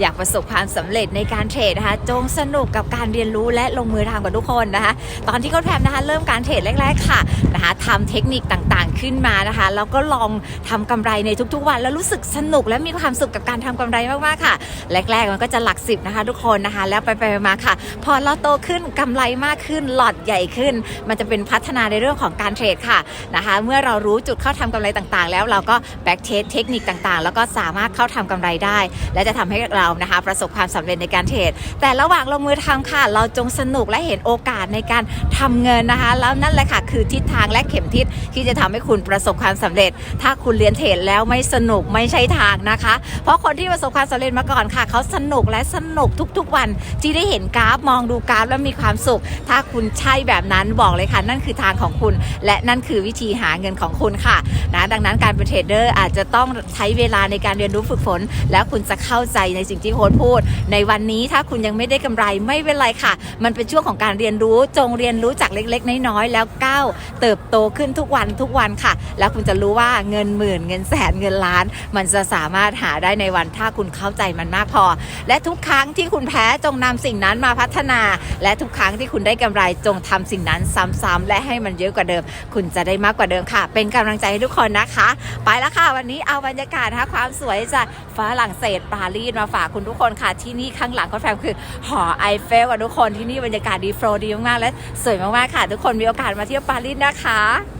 อยากประสบความสำเร็จในการเทรดนะคะ จงสนุกกับการเรียนรู้และลงมือทำกับทุกคนนะคะ ตอนที่ก็แพมนะคะเริ่มการเทรดแรกๆค่ะนะคะทำเทคนิคต่างๆขึ้นมานะคะแล้วก็ลองทำกำไรในทุกๆวัน แล้วรู้สึกสนุกและมีความสุขกับการทำกำไรมากๆค่ะ แรกๆมันก็จะหลักสิบนะคะทุกคนนะคะ แล้วไปๆมาค่ะ พอเราโตขึ้นกำไรมากขึ้นหลอดใหญ่ขึ้น มันจะเป็นพัฒนาในเรื่องของการเทรดค่ะนะคะ เมื่อเรารู้จุดเข้าทำกำไรต่างๆ แล้วเราก็แบ็กเทสเทคนิคต่างๆ แล้วก็สามารถเข้าทำกำไรได้ และจะทำให้เรานะคะ ประสบความสำเร็จในการเทรดแต่ระหว่างลงมือทำค่ะ เราจงสนุกและเห็นโอกาสในการทำเงินนะคะ แล้วนั่นแหละค่ะคือทิศทางและเข็มทิศที่จะทำให้คุณประสบความสำเร็จ ถ้าคุณเรียนเทรดแล้วไม่สนุกไม่ใช่ทางนะคะ เพราะคนที่ประสบความสำเร็จมาก่อนค่ะ เขาสนุกและสนุกทุกๆ วันที่ได้เห็นกราฟมองดูกราฟแล้วมีความสุข ถ้าคุณใช่แบบนั้นบอกเลยค่ะ นั่นคือทางของคุณ และนั่นคือวิธีหาเงินของคุณค่ะนะดังนั้นการเป็นเทรดเดอร์อาจจะต้องใช้เวลาในการเรียนรู้ฝึกฝน แล้วคุณจะเข้าใจในสิ่งที่โค้ชพูด ในวันนี้ถ้าคุณยังไม่ได้กำไรไม่เป็นไรค่ะ มันเป็นช่วงของการเรียนรู้จงเรียนรู้จากเล็กๆ น้อยๆแล้วก้าวเติบโตขึ้นทุกวันทุกวันค่ะ แล้วคุณจะรู้ว่าเงินหมื่นเงินแสนเงินล้าน มันจะสามารถหาได้ในวันถ้าคุณเข้าใจมันมากพอ และทุกครั้งที่คุณแพ้จงนำสิ่งนั้นมาพัฒนา และทุกครั้งที่คุณได้กำไรจงทำสิ่งนั้นซ้ำๆและให้มันเยอะกว่าเดิม คุณจะได้มากกว่าเดิมค่ะ เป็นกำลังใจให้ทุกคนนะคะ ไปแล้วค่ะวันนี้เอาบรรยากาศนะคะความสวยจากฝรั่งเศสปารีสมาฝากคุณทุกคนค่ะที่นี่ข้างหลังก็แฟมคือหอไอเฟลกับทุกคนที่นี่บรรยากาศดีโฟลดีมากๆและสวยมากๆค่ะ ทุกคนมีโอกาสมาเที่ยวปารีสนะคะ